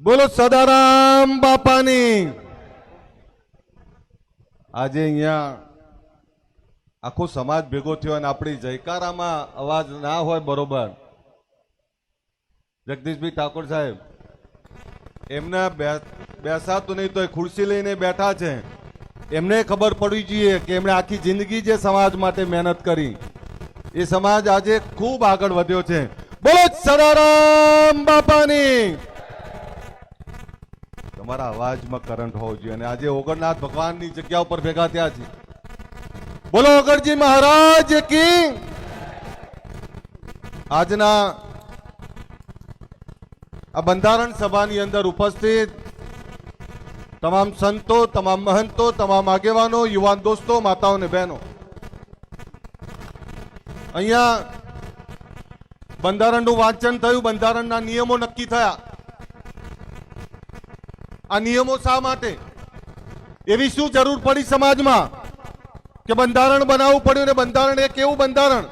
બોલો સદારામ બાપાની. આજે અહીંયા આખો સમાજ ભેગો થયો અને આપણી જયકારામાં અવાજ ના હોય બરોબર. જગદીશભાઈ ઠાકોર સાહેબ, એમને બેસાતું નહીં તો એ ખુરશી લઈને બેઠા છે. એમને ખબર પડવી જોઈએ કે એમણે આખી જિંદગી જે સમાજ માટે મહેનત કરી, એ સમાજ આજે ખૂબ આગળ વધ્યો છે. બોલો સદારામ બાપાની. તમારા અવાજમાં કરંટ હોવો જોઈએ. અને આજે ઓગણનાથ ભગવાનની જગ્યા ઉપર ભેગા થયા છે. બોલો ઓગણજી મહારાજ કી. આજના આ બંધારણ સભાની અંદર ઉપસ્થિત તમામ સંતો, તમામ મહંતો, તમામ આગેવાનો, યુવાન દોસ્તો, માતાઓ અને બહેનો. અહીંયા બંધારણનું વાંચન થયું, બંધારણના નિયમો નક્કી થયા. આ નિયમો શા માટે? એવી શું જરૂર પડી સમાજમાં કે બંધારણ બનાવવું પડ્યું ને બંધારણ એક એવું બંધારણ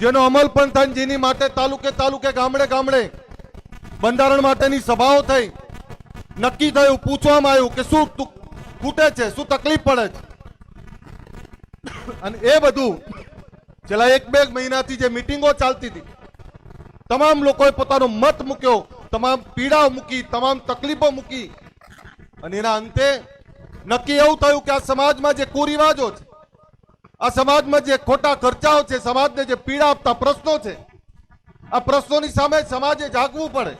જેનો અમલ પણ થાય જેની માટે તાલુકે તાલુકે, ગામડે ગામડે બંધારણ માટેની સભાઓ થઈ, નક્કી થયું, પૂછવામાં આવ્યું કે શું ખૂટે છે, શું તકલીફ પડે છે? અને એ બધું છેલ્લા એક બે મહિનાથી જે મિટિંગો ચાલતી હતી, તમામ લોકોએ પોતાનો મત મૂક્યો તમામ પીડાઓ મૂકી, તમામ તકલીફો મૂકી. અને એના અંતે નક્કી એવું થયું કે આ સમાજમાં જે કુરિવાજો છે, આ સમાજમાં જે ખોટા ખર્ચાઓ છે, સમાજને જે પીડા આપતા પ્રશ્નો છે, આ પ્રશ્નોની સામે સમાજે જાગવું પડે.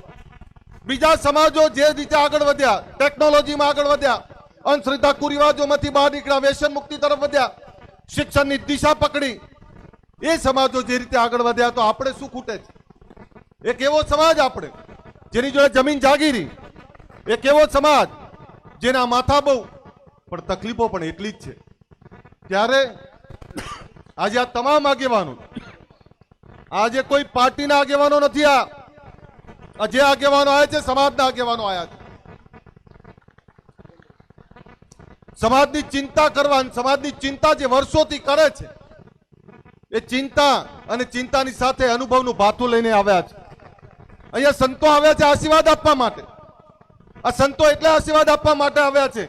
બીજા સમાજો જે રીતે આગળ વધ્યા, ટેકનોલોજીમાં આગળ વધ્યા, અંધશ્રદ્ધા કુરિવાજોમાંથી બહાર નીકળ્યા, વ્યસન મુક્તિ તરફ વધ્યા, શિક્ષણની દિશા પકડી, એ સમાજો જે રીતે આગળ વધ્યા, તો આપણે શું ખૂટે છે? એક એવો સમાજ આપણે જેની જોડે જમીન જાગીરી એ કેવો સમાજ, જેના માથા બહુ, પણ તકલીફો પણ એટલી જ છે. ત્યારે આજે આ તમામ આગેવાનો, આજે કોઈ પાર્ટીના આગેવાનો નથી આ. જે આગેવાનો આવ્યા છે, સમાજના આગેવાનો આવ્યા છે. સમાજની ચિંતા કરવા સમાજની ચિંતા જે વર્ષોથી કરે છે, એ ચિંતા અને ચિંતાની સાથે અનુભવનું ભાથું લઈને આવ્યા છે. અહીંયા સંતો આવ્યા છે આશીર્વાદ આપવા માટે. આ સંતો એટલા આશીર્વાદ આપવા માટે આવ્યા છે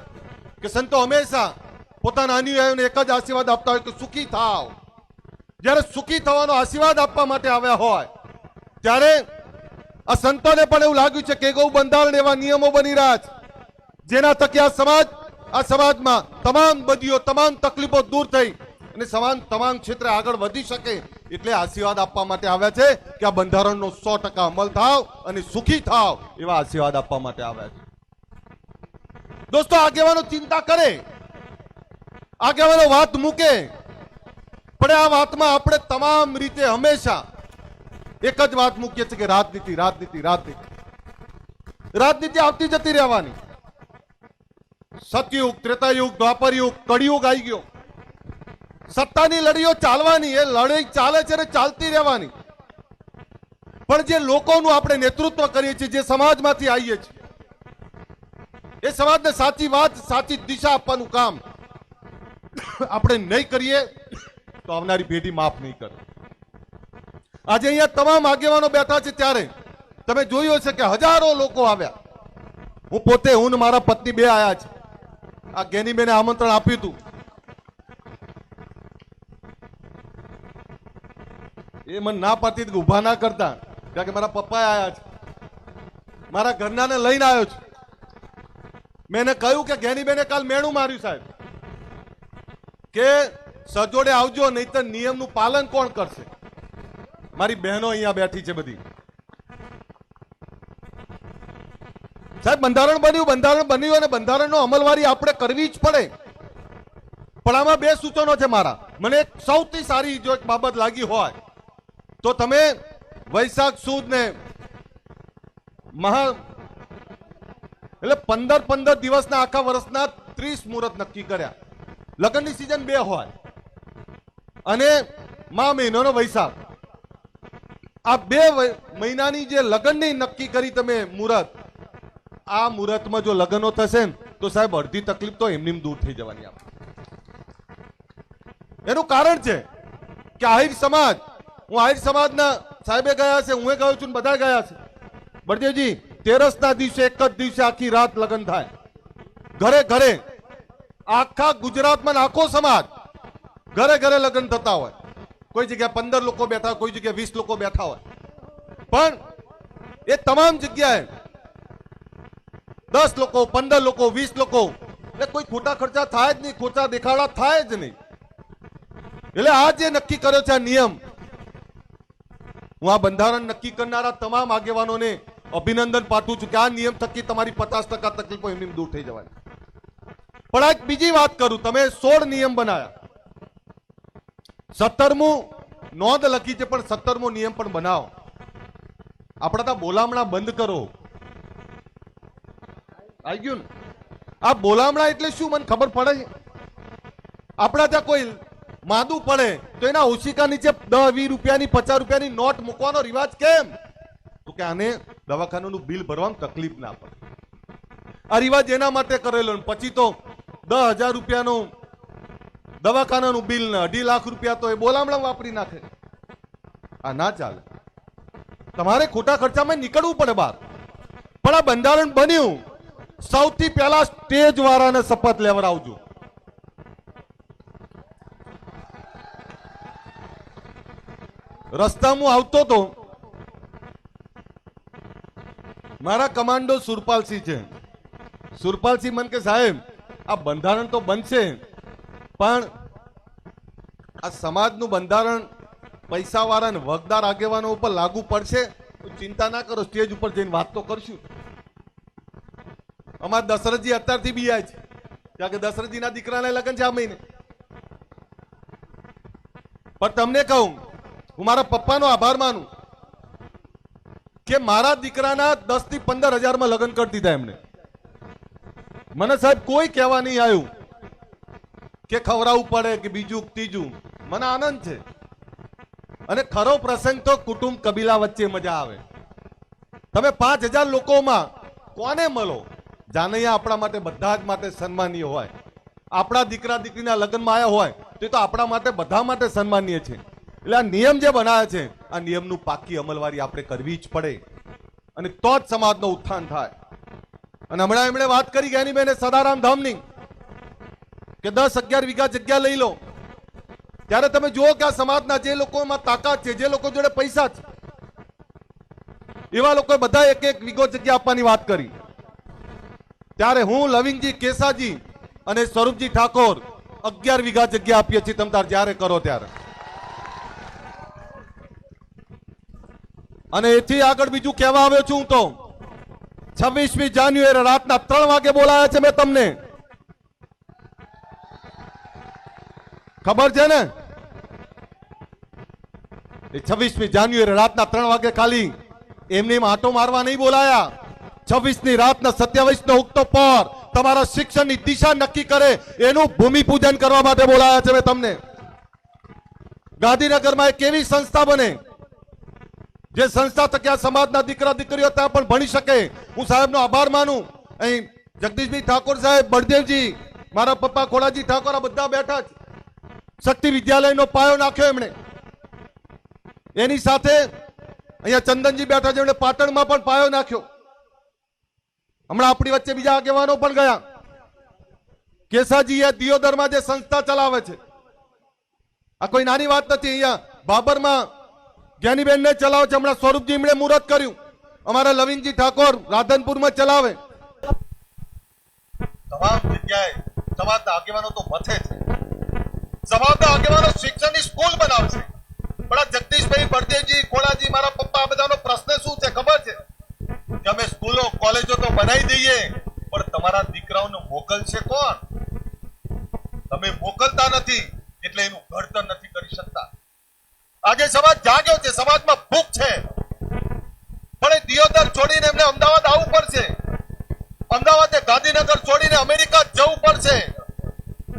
કે સંતો હંમેશા પોતાના અનુયાયીઓને એક જ આશીર્વાદ આપતા હોય કે સુખી થાવ. જ્યારે સુખી થવાનો આશીર્વાદ આપવા માટે આવ્યા હોય, ત્યારે આ સંતોને પણ એવું લાગ્યું છે કે ગૌ બંધારણ એવા નિયમો બની રહ્યા છે. જેના થકી આ સમાજ, આ સમાજમાં તમામ બદીઓ, તમામ તકલીફો દૂર થઈ અને સમાન, તમામ ક્ષેત્રે આગળ વધી શકે એટલે આશીર્વાદ આપવા માટે આવ્યા છે કે આ બંધારણનો સો ટકા અમલ થાવ અને સુખી થાવ એવા આશીર્વાદ આપવા માટે આવ્યા છે. દોસ્તો, આગેવાનો ચિંતા કરે. આગેવાનો વાત મૂકે. પણ આ વાતમાં આપણે તમામ રીતે હંમેશા એક જ વાત મૂકીએ છીએ કે રાજનીતિ રાજનીતિ રાજનીતિ. રાજનીતિ આવતી જતી રહેવાની. સતયુગ, ત્રેતાયુગ, દ્વાપરયુગ, કળિયુગ આવી ગયો. સત્તાની લડીઓ ચાલવાની, એ લડાઈ ચાલે છે અને ચાલતી રહેવાની. પણ જે લોકોનું આપણે નેતૃત્વ કરીએ છીએ, જે સમાજમાંથી આવીએ છીએ, એ સમાજને સાચી વાત, સાચી દિશા આપવાનું કામ આપણે નહીં કરીએ, તો આવનારી પેઢી માફ નહીં કરે. આજે અહીંયા તમામ આગેવાનો બેઠા છે ત્યારે, તમે જોયું હશે કે હજારો લોકો આવ્યા. હું પોતે, હું મારા પત્ની બે આવ્યા છે. આ ગેનીબેને આમંત્રણ આપ્યું હતું. એ મને ના હતી કે ઊભા ના કરતા. કારણ કે મારા પપ્પા આવ્યા છે. મારા ઘરનાને લઈને આવ્યો છું. મેં એને કહ્યું કે ઘેનીબેને કાલ મેણું માર્યું સાહેબ. કે સજોડે આવજો નહીં તો નિયમનું પાલન કોણ કરશે? મારી બહેનો અહીંયા બેઠી છે બધી. સાહેબ, બંધારણ બન્યું બંધારણ બન્યું અને બંધારણનો અમલવારી આપણે કરવી જ પડે. પણ આમાં બે સૂચનો છે મારા. મને સૌથી સારી જો એક બાબત લાગી હોય તો તમે વૈશાખ સુદ ને મહા એટલે પંદર પંદર દિવસના આખા વર્ષના ત્રીસ મુહૂર્ત નક્કી કર્યા. લગ્નની સિઝન બે હોય. અને મા મહિનાનો વૈશાખ. આ બે મહિનાની જે લગ્નની નક્કી કરી તમે મુહૂર્ત, આ મુહૂર્તમાં જો લગ્નો થશે ને, તો સાહેબ અડધી તકલીફ તો એમની દૂર થઈ જવાની આપણે એનું કારણ છે કે આહિર સમાજ હું આહિર સમાજના સાહેબે ગયા છે હું ગયો છું બધા ગયા છે. બળદેવજી, તેરસના દિવસે એક જ દિવસે આખી રાત લગ્ન થાય. ઘરે ઘરે, આખા ગુજરાતમાં આખો સમાજ ઘરે ઘરે લગ્ન થતા હોય. કોઈ જગ્યાએ પંદર લોકો બેઠા હોય, કોઈ જગ્યાએ વીસ લોકો બેઠા હોય. પણ એ તમામ જગ્યાએ દસ લોકો, પંદર લોકો, વીસ લોકો એટલે કોઈ ખોટા ખર્ચા થાય જ નહીં, ખોટા દેખાડા થાય જ નહીં. એટલે આ જે નક્કી કર્યો છે આ નિયમ હું આ બંધારણ નક્કી કરનારા તમામ આગેવાનોને અભિનંદન પાઠવું છું કે આ નિયમ થકી તમારી પચાસ ટકા તકલીફો એમની દૂર થઈ જવાની પણ આ બીજી વાત કરું, તમે સોળ નિયમ બનાવ્યા સત્તરમું નોંધ લખી છે, પણ સત્તરમો નિયમ પણ બનાવો. આપણા ત્યાં બોલામણા બંધ કરો. આવી ગયું ને? આ બોલામણા એટલે શું, મને ખબર પડે? આપણા ત્યાં કોઈ માદું પડે તો એના ઓશિકા નીચે દસ, વીસ રૂપિયાની, પચાસ રૂપિયાની નોટ મૂકવાનો રિવાજ કેમ? તો કે આને દવાખાનાનું બિલ ભરવામાં તકલીફ ના પડે. આ રિવાજ એના માટે કરેલો પછી તો દસ હજાર રૂપિયાનું દવાખાનાનું બિલ ને અઢી લાખ રૂપિયા તો એ બોલામણા વાપરી નાખે. આ ના ચાલે. તમારે ખોટા ખર્ચામાં નીકળવું પડે બહાર. પણ આ બંધારણ બન્યું. સૌથી પહેલા સ્ટેજ વાળાને શપથ લેવડાવજો. રસ્તામાં આવતો તો મારા કમાન્ડો સુરપાલસિંહ છે. સુરપાલસિંહ મન કે, સાહેબ, આ બંધારણ તો બનશે, પણ આ સમાજનું બંધારણ પૈસાવાળા ને વગદાર આગેવાનો ઉપર લાગુ પડશે? ચિંતા ના કરો, સ્ટેજ ઉપર જઈને વાત તો કરશું. અમારા દશરથજી અત્યારથી બી છે. ત્યાં કે દશરથજીના દીકરાને લગ્ન છે આ મહિને. પણ તમને કહું હું મારા પપ્પાનો આભાર માનું કે મારા દીકરાના દસથી પંદર હજારમાં લગ્ન કરી દીધા એમને. મને સાહેબ કોઈ કહેવા નહીં આવ્યું કે ખવડાવવું પડે કે બીજું ત્રીજું. મને આનંદ છે. અને ખરો પ્રસંગ તો કુટુંબ કબીલા વચ્ચે મજા આવે. તમે પાંચ હજાર લોકોમાં કોને મળો? જાનૈયા આપણા માટે બધા જ માટે સન્માનીય હોય. આપણા દીકરા દીકરીના લગ્નમાં આવ્યા હોય તો એ તો આપણા માટે બધા માટે સન્માનીય છે. એટલે આ નિયમ જે બનાવ્યા છે, આ નિયમનું પાકી અમલવારી આપણે કરવી જ પડે. અને તો જ સમાજનો ઉત્થાન થાય. અને હમણાં એમણે વાત કરી ગયા બેને સદારામ ધામની, કે દસ અગિયાર વીઘા જગ્યા લઈ લો. ત્યારે તમે જુઓ કે આ સમાજના જે લોકોમાં તાકાત છે, જે લોકો જોડે પૈસા છે, એવા લોકોએ બધા એક એક વીઘો જગ્યા આપવાની વાત કરી. ત્યારે હું, લવિંગજી કેસાજી અને સ્વરૂપજી ઠાકોર અગિયાર વીઘા જગ્યા આપીએ છીએ તમ તાર જ્યારે કરો ત્યારે. અને એથી આગળ બીજું કહેવા આવ્યો છું તો છવ્વીસમી જાન્યુઆરી રાતના ત્રણ વાગે બોલાયા છે મેં તમને. ખબર છે ને? છવ્વીસમી જાન્યુઆરી રાતના ત્રણ વાગે ખાલી એમને આટો મારવા નહીં બોલાયા. છવ્વીસની રાતના સત્યાવીસ નો ઉગતો પર તમારા શિક્ષણની દિશા નક્કી કરે એનું ભૂમિપૂજન કરવા માટે બોલાયા છે મેં તમને. ગાંધીનગરમાં એક એવી સંસ્થા બને જે સંસ્થા તકે આ સમાજના દીકરા, દીકરીઓ ત્યાં પણ ભણી શકે, હું સાહેબનો આભાર માનું. અહીં જગદીશભાઈ ઠાકોર સાહેબ, બળદેવજી, મારા પપ્પા ખોડાજી ઠાકોર, આ બધા બેઠા છે શક્તિ વિદ્યાલયનો પાયો નાખ્યો એમણે. એની સાથે અહીંયા ચંદનજી બેઠા છે, એમણે પાટણમાં પણ પાયો નાખ્યો. હમણાં આપણી વચ્ચે બીજા આગેવાનો પણ ગયા. કેસાજી એ દિયોદરમાં જે સંસ્થા ચલાવે છે. આ કોઈ નાની વાત નથી, અહીંયા બાબરમાં જ્ઞાનીબેન ને ચલાવે છે હમણાં સ્વરૂપજી એમણે મુહૂર્ત કર્યું. અમારા લવિંગજી ઠાકોર રાધનપુરમાં ચલાવે. તમામ જગ્યાએ સમાજના આગેવાનો તો મથે છે. સમાજના આગેવાનો શિક્ષણની સ્કૂલ બનાવશે. પણ આ જગદીશભાઈ બળદેવજી ખોડાજી મારા પપ્પા, આ બધાનો પ્રશ્ન શું છે ખબર છે? કે અમે સ્કૂલો, કોલેજો તો બનાવી દઈએ, પણ તમારા દીકરાઓને મોકલશે કોણ? તમે મોકલતા નથી, એટલે એનું ઘડતર નથી કરી શકતા. આજે સમાજ જાગ્યો છે, સમાજમાં ભૂખ છે. પણ એ દિયોદર છોડીને એમને અમદાવાદ આવવું પડશે. અમદાવાદે ગાંધીનગર છોડીને અમેરિકા જવું પડશે.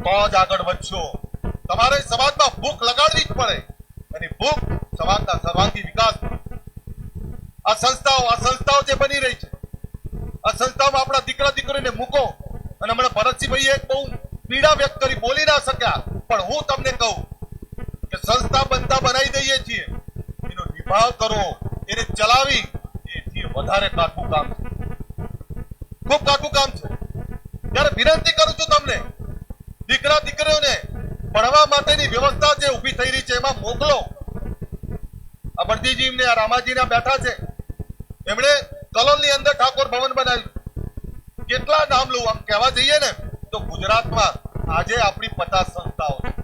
તો જ આગળ વધશો. તમારે સમાજમાં ભૂખ લગાડવી જ પડે. અને ભૂખ સમાજના સર્વાંગી વિકાસ આ સંસ્થાઓ આ સંસ્થાઓ જે બની રહી છે, આ સંસ્થામાં આપણા દીકરા દીકરીને મૂકો. અને હમણાં ભરતસિંહભાઈએ એક બહુ પીડા વ્યક્ત કરી, બોલી ના શક્યા. પણ હું તમને કહું કે સંસ્થા બનતા બનાવી દઈએ છીએ. એનો નિભાવ કરો એને ચલાવી, એથી વધારે કાઠું કામ. છે ખૂબ કાઠું કામ છે. ત્યારે વિનંતી કરું છું તમને, દીકરા, દીકરીઓને ભણવા માટેની વ્યવસ્થા જે ઊભી થઈ રહી છે, એમાં મોકલો. આ ભરતીજી ને આ રામાજીના બેઠા છે. એમણે કલોલની અંદર ઠાકોર ભવન બનાવ્યું. કેટલા નામ લઉં, આમ કહેવા જઈએ ને, તો ગુજરાતમાં આજે આપણી પચાસ સંસ્થાઓ છે.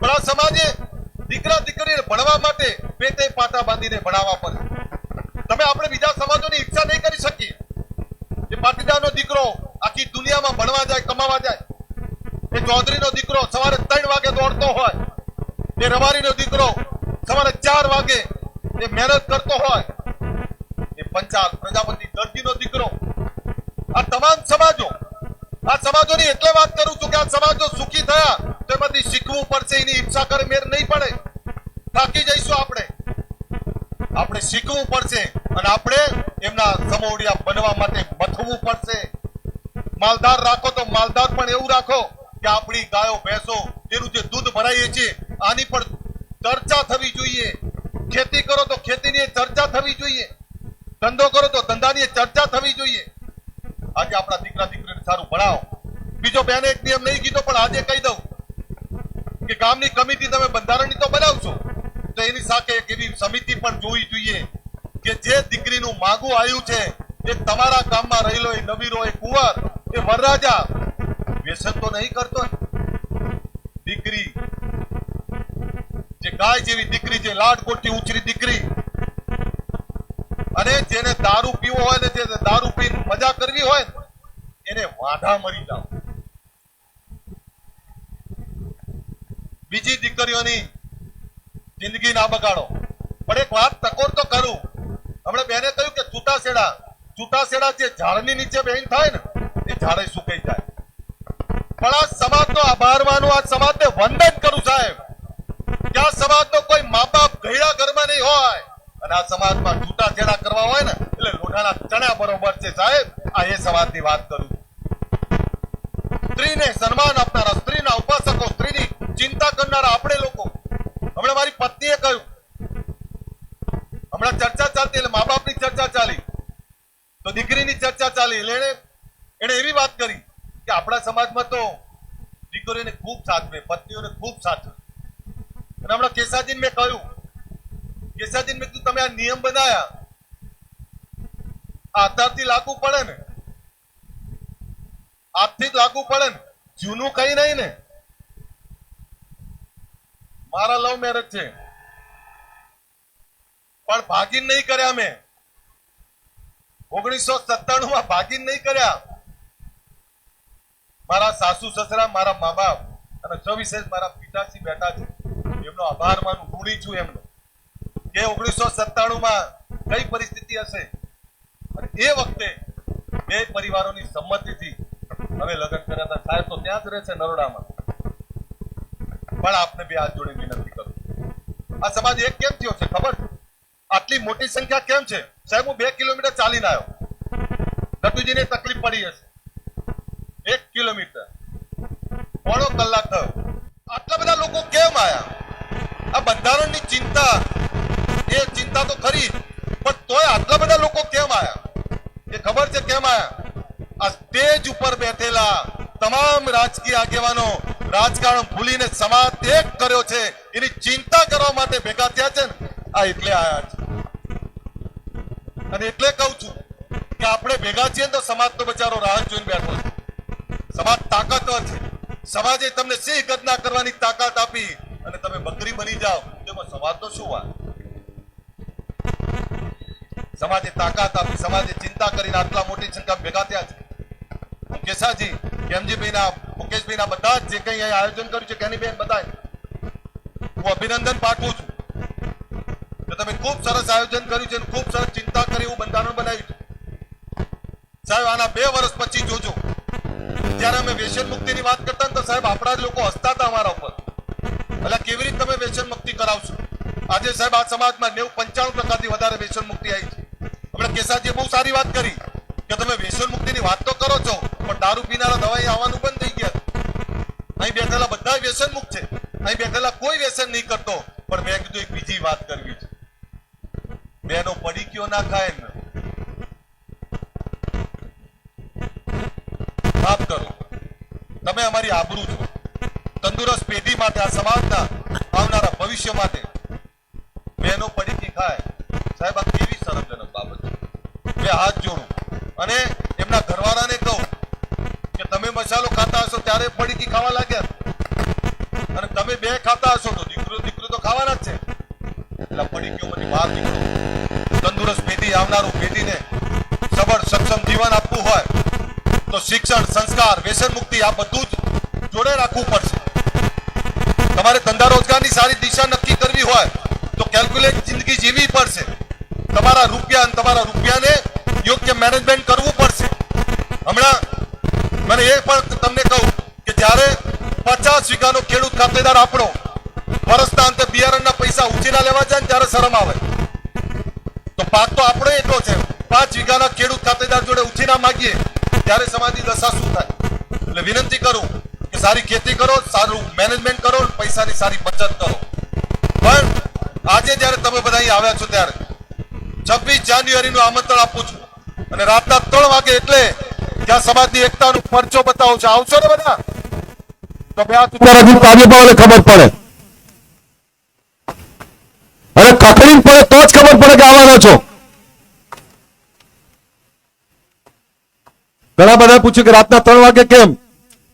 પણ આ સમાજે દીકરા દીકરીને ભણવા માટે પેટે પાટા બાંધીને ભણાવવા પડે. તમે આપણે બીજા સમાજોની ઈચ્છા નહીં કરી શકીએ. એ પાટીદારનો દીકરો આખી દુનિયામાં ભણવા જાય, કમાવા જાય. એ ચૌધરીનો દીકરો સવારે ત્રણ વાગે દોડતો હોય. એ રવારીનો દીકરો સવારે ચાર વાગે એ મહેનત કરતો હોય. એ પંચાલ પ્રજાપતિ દર્દીનો દીકરો. આ તમામ સમાજો, આ સમાજોની એટલે વાત કરું છું કે આ સમાજો સુખી થયા તો એમાંથી શીખવું પડશે. એની ઈચ્છા મેર નહીં પડે. થાકી જઈશું આપણે. આપણે શીખવું પડશે અને આપણે એમના સમોડિયા બનવા માટે મથવું પડશે. માલદાર રાખો તો માલદાર પણ એવું રાખો કે આપણી ગાયો, ભેંસો, એનું જે દૂધ ભરાઈએ છીએ, આની પણ ચર્ચા થવી જોઈએ. ખેતી કરો તો ખેતીની ચર્ચા થવી જોઈએ. ધંધો કરો તો ધંધાની ચર્ચા થવી જોઈએ. આજે આપણા દીકરા, દીકરીને સારું ભણાવો. બીજો બેને એક નિયમ નહીં કીધો, પણ આજે કહી દઉં. કે ગામની કમિટી તમે બંધારણની તો બનાવશો. તો એની સાથે એક એવી સમિતિ પણ જોવી જોઈએ કે જે દીકરીનું માગું આવ્યું છે, એ તમારા ગામમાં રહેલો એ નવીરો એ કુંવર, એ વરરાજા. વ્યસન તો નહીં કરતો દીકરી, જે ગાય જેવી દીકરી છે લાડકોટથી ઉછરી દીકરી, અને જેને દારૂ પીવો હોય ને જે દારૂ પીને મજા કરવી હોય એને વાંધા મરી જાવ બીજી દીકરીઓની જિંદગી ના બગાડો. પણ એક વાત ટકોર તો કરું. હમણાં બેને કહ્યું કે છૂટાછેડા છૂટાછેડા જે ઝાડની નીચે બેન થાય ને, એ ઝાડે સુકાઈ જાય. પણ આ સમાજનો આભાર માનું, આ સમાજને વંદન કરું સાહેબ. કે આ સમાજનો કોઈ મા બાપ ગયડા ઘરમાં નહીં હોય. અને આ સમાજમાં છૂટાછેડા કરવા હોય ને, એટલે લોઢાના ચણા બરોબર છે સાહેબ. આ એ સમાજની વાત કરું. સ્ત્રીને સન્માન આપનારા, સ્ત્રીના ઉપાસકો, સ્ત્રીની ચિંતા કરનારા આપણે લોકો. હમણાં મારી પત્નીએ કહ્યું. હમણાં ચર્ચા ચાલતી એટલે મા બાપની ચર્ચા ચાલી. તો દીકરીની ચર્ચા ચાલી એટલે એણે એવી વાત કરી કે આપણા સમાજમાં તો દીકરીઓને ખૂબ સાચવે પત્નીઓને ખૂબ સાચવે અને હમણાં કેસાજીને મેં કહ્યું, કેસાજીને મેં કીધું, તમે આ નિયમ બનાયા. આ અત્યારથી લાગુ પડે ને. આજથી જ લાગુ પડે ને. જૂનું કઈ નહીં ને. મારા લવ મેરેજ છે. પણ ભાગીન નહીં કર્યા મેં. ઓગણીસો સત્તાણું માં ભાગીન નહીં કર્યા. મારા સાસુ, સસરા, મારા મા બાપ અને સવિશેષ મારા પિતાશ્રી બેઠા છે. એમનો આભાર માનું, ઋણી છું એમનો. કે ઓગણીસો સત્તાણું માં કઈ પરિસ્થિતિ હશે? અને એ વખતે બે પરિવારોની સંમતિથી હવે લગ્ન કર્યા હતા. સાહેબ તો ત્યાં જ રહે છે નરોડામાં. પણ આપને બે હાથ જોડે વિનંતી કરું આ સમાજ એક કેમ થયો છે, ખબર? આટલી મોટી સંખ્યા કેમ છે? સાહેબ, હું બે કિલોમીટર ચાલીને આવ્યો. નટુજીને તકલીફ પડી હશે. એક કિલોમીટર. પોણો કલાક થયો. આટલા બધા લોકો કેમ આયા? આ બંધારણની ચિંતા. એ ચિંતા તો ખરી, પણ તોય આટલા બધા લોકો કેમ આયા? એ ખબર છે કેમ આયા? આ સ્ટેજ ઉપર બેઠેલા તમામ રાજકીય આગેવાનો રાજકારણ ભૂલીને સમાજ એક કર્યો છે. એની ચિંતા કરવા માટે ભેગા થયા છે ને, આ એટલે આયા છે. અને એટલે કહું છું કે આપણે ભેગા છીએ તો સમાજ તો બચારો રાહત જોઈને બેઠો છે. સમાજ તાકાતવર છે. સમાજે તમને સિંહ ગદના કરવાની તાકાત આપી અને તમે બકરી બની જાઓ, તેમાં સમાજનો શું વાત સમાજે તાકાત આપી, સમાજે ચિંતા કરીને આટલા મોટી સંખ્યા ભેગા થયા છે. કેસાજી કેમજીભાઈ ના મુકેશભાઈ ના બધા જે કંઈ આયોજન કર્યું છે કેનીબેન બધા હું અભિનંદન પાઠવું છું તમે ખૂબ સરસ આયોજન કર્યું છે ખૂબ સરસ ચિંતા કરી એવું બંધારણ બનાવ્યું સાહેબ, આના બે વર્ષ પછી જોજો. જ્યારે અમે વ્યસન મુક્તિની વાત કરતા તો સાહેબ, આપણા જ લોકો હસતા હતા અમારા ઉપર. એટલે કેવી રીતે તમે વ્યસન મુક્તિ કરાવશો? આજે સાહેબ, આ સમાજમાં નેવું પંચાણું ટકાથી વધારે વ્યસન મુક્તિ આવી છે. આપણે કેસાજીએ બહુ સારી વાત કરી કે તમે વ્યસન મુક્તિની વાત તો કરો છો, પણ દારૂ પીનારા દવાઈ આવવાનું બંધ થઈ ગયા અહીં બેઠેલા બધા વ્યસન મુક્ત છે. અહીં બેઠેલા કોઈ વ્યસન નહીં કરતો, પણ મેં કીધું એક બીજી વાત કરવી છે. બેનો પડી કયો ના ખાય ને. માફ કરો. તમે અમારી આબરૂ છો. તંદુરસ્ત પેઢી માટે, આ સમાજના આવનારા ભવિષ્ય માટે બહેનો પડી ખાય. સાહેબ, આ કેવી શરમજનક બાબત છે. બે હાથ જોડું. અને સંસ્કાર વ્યસન મુક્તિ, આ બધું જ જોડે રાખવું પડશે. તમારે ધંધા રોજગારની સારી દિશા નક્કી કરવી હોય, તો કેલ્ક્યુલેટ જિંદગી જીવવી પડશે. તમારા રૂપિયા અને તમારા રૂપિયાને યોગ્ય મેનેજમેન્ટ કરવું પડશે. હમણાં મને એ પણ તમને કહું કે જ્યારે પચાસ વીઘાનો ખેડૂત ખાતેદાર આપણો વર્ષના અંતે બિયારણના પૈસા ઉછીના લેવા જાય ને ત્યારે શરમ આવે. તો પાક તો આપણો એટલો છે. પાંચ વીઘાના ખેડૂત ખાતેદાર જોડે ઉછીના માંગીએ. ત્યારે સમાજની દશા શું થાય? એટલે વિનંતી કરું કે સારી ખેતી કરો, સારું મેનેજમેન્ટ કરો પૈસાની સારી બચત કરો. પણ આજે જ્યારે તમે બધા અહીં આવ્યા છો ત્યારે છવ્વીસ જાન્યુઆરીનું આમંત્રણ આપું છું. અને રાતના ત્રણ વાગે એટલે ત્યાં સમાજની એકતાનો પરચો બતાવો છો. આવશો ને બધા? તો બે ઊંચા રાખીને કાર્યપાલને ખબર પડે. અરે કકડીને પડે તો જ ખબર પડે કે આવવાનો છો. ઘણા બધા પૂછ્યું કે રાતના ત્રણ વાગે કેમ?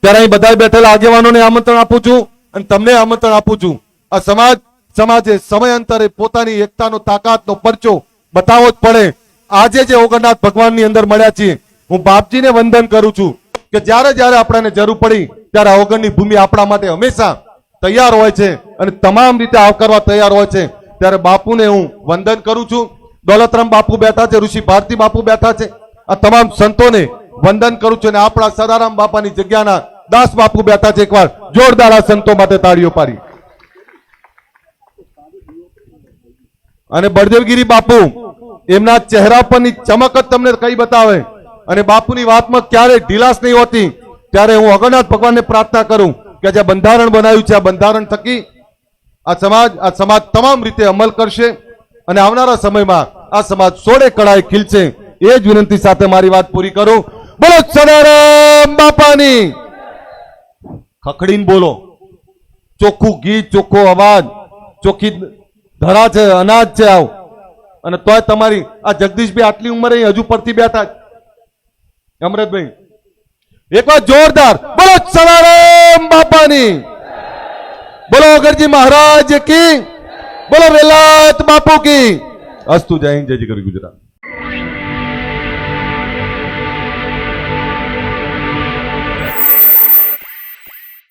ત્યારે અહીં બધા બેઠેલા આગેવાનોને આમંત્રણ આપું છું અને તમને આમંત્રણ આપું છું. આ સમાજ, સમાજે સમયાંતરે પોતાની એકતાનો, તાકાતનો પરચો બતાવવો જ પડે. આજે જે ઓગણનાથ ભગવાનની અંદર મળ્યા છીએ, હું બાપજીને વંદન કરું છું કે જ્યારે જ્યારે આપણને જરૂર પડી, ત્યારે ઓગણની ભૂમિ આપણા માટે હંમેશા તૈયાર હોય છે અને તમામ રીતે આવકારવા તૈયાર હોય છે. ત્યારે બાપુને હું વંદન કરું છું. દોલતરામ બાપુ બેઠા છે, ઋષિ ભારતી બાપુ બેઠા છે. આ તમામ સંતોને વંદન કરું છું અને આપણા સદારામ બાપાની જગ્યાના દાસ બાપુ બેઠા છે એકવાર. જોરદાર આ સંતો માટે તાળીઓ પાડી. અને બળદેવગીરી બાપુ, એમના ચહેરા પરની ચમક જ તમને કઈ બતાવે? અને બાપુની વાતમાં ક્યારે ઢીલાસ નહીં હોતી, ત્યારે હું અગરનાથ ભગવાનને પ્રાર્થના કરું કે જે બંધારણ બનાવ્યું છે, આ બંધારણ થકી આ સમાજ આ સમાજ તમામ રીતે અમલ કરશે અને આવનારા સમયમાં આ સમાજ સોળે કળાએ ખીલશે. એ જ વિનંતી સાથે મારી વાત પૂરી કરું. બોલો સદારામ બાપાની. ખખડીને બોલો. ચોખ્ખું ગીત ચોખ્ખો અવાજ, ચોખ્ખી ધરા છે, અનાજ છે આવ. અને તોય તમારી આ જગદીશભાઈ આટલી ઉંમરે હજુ પરથી બેઠા અમરતભાઈ એકવાર જોરદાર. બોલો સદારામ બાપાની. બોલો અગરજી મહારાજ કી. બોલો વેલાત બાપુ કી. અસ્તુ જય હિન્દ, જય જય ગુજરાત.